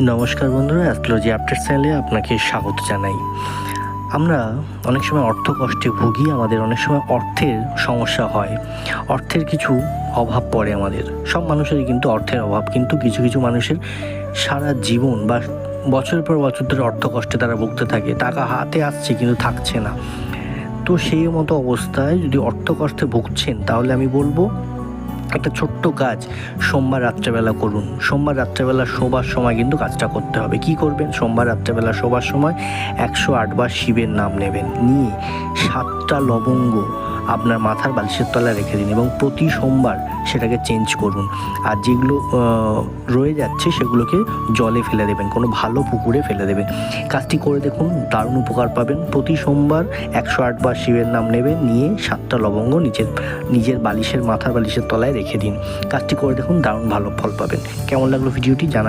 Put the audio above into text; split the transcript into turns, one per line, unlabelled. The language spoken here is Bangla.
নমস্কার বন্ধুরা অ্যাস্ট্রোলজি আপডেট চ্যানেলে আপনাকে স্বাগত জানাই। আমরা অনেক সময় অর্থ কষ্টে ভুগি, আমাদের অনেক সময় অর্থের সমস্যা হয়। অর্থের কিছু অভাব পড়ে আমাদের। সব মানুষেরই কিন্তু অর্থের অভাব, কিন্তু কিছু কিছু মানুষের সারা জীবন বা বছরের পর বছর ধরে অর্থ কষ্টে তারা ভুগতে থাকে। টাকা হাতে আসছে কিন্তু থাকছে না। তো সেই মতো অবস্থায় যদি অর্থ কষ্টে ভুগছেন, তাহলে আমি বলব একটা ছোট্ট কাজ। সোমবার রাত্রেবেলা করুন। সোমবার রাত্রেবেলা শোবার সময় কিন্তু কাজটা করতে হবে। কি করবেন? সোমবার রাত্রেবেলা শোবার সময় একশো আটবার শিবের নাম নেবেন। নিয়ে সাতটা লবঙ্গ আপনার মাথার বালিশের তলায় রেখে দিন এবং প্রতি সোমবার সেটাকে চেঞ্জ করুন। আর যেগুলো রয়ে যাচ্ছে সেগুলোকে জলে ফেলে দেবেন, কোনো ভালো পুকুরে ফেলে দেবেন। কাজটি করে দেখুন, দারুণ উপকার পাবেন। প্রতি সোমবার একশো আটবার শিবের নাম নেবেন, নিয়ে সাতটা লবঙ্গ নিজের নিজের বালিশের, মাথার বালিশের তলায় রেখে দিন। কাজটি করে দেখুন, দারুণ ভালো ফল পাবেন। কেমন লাগল ভিডিওটি জানাবেন।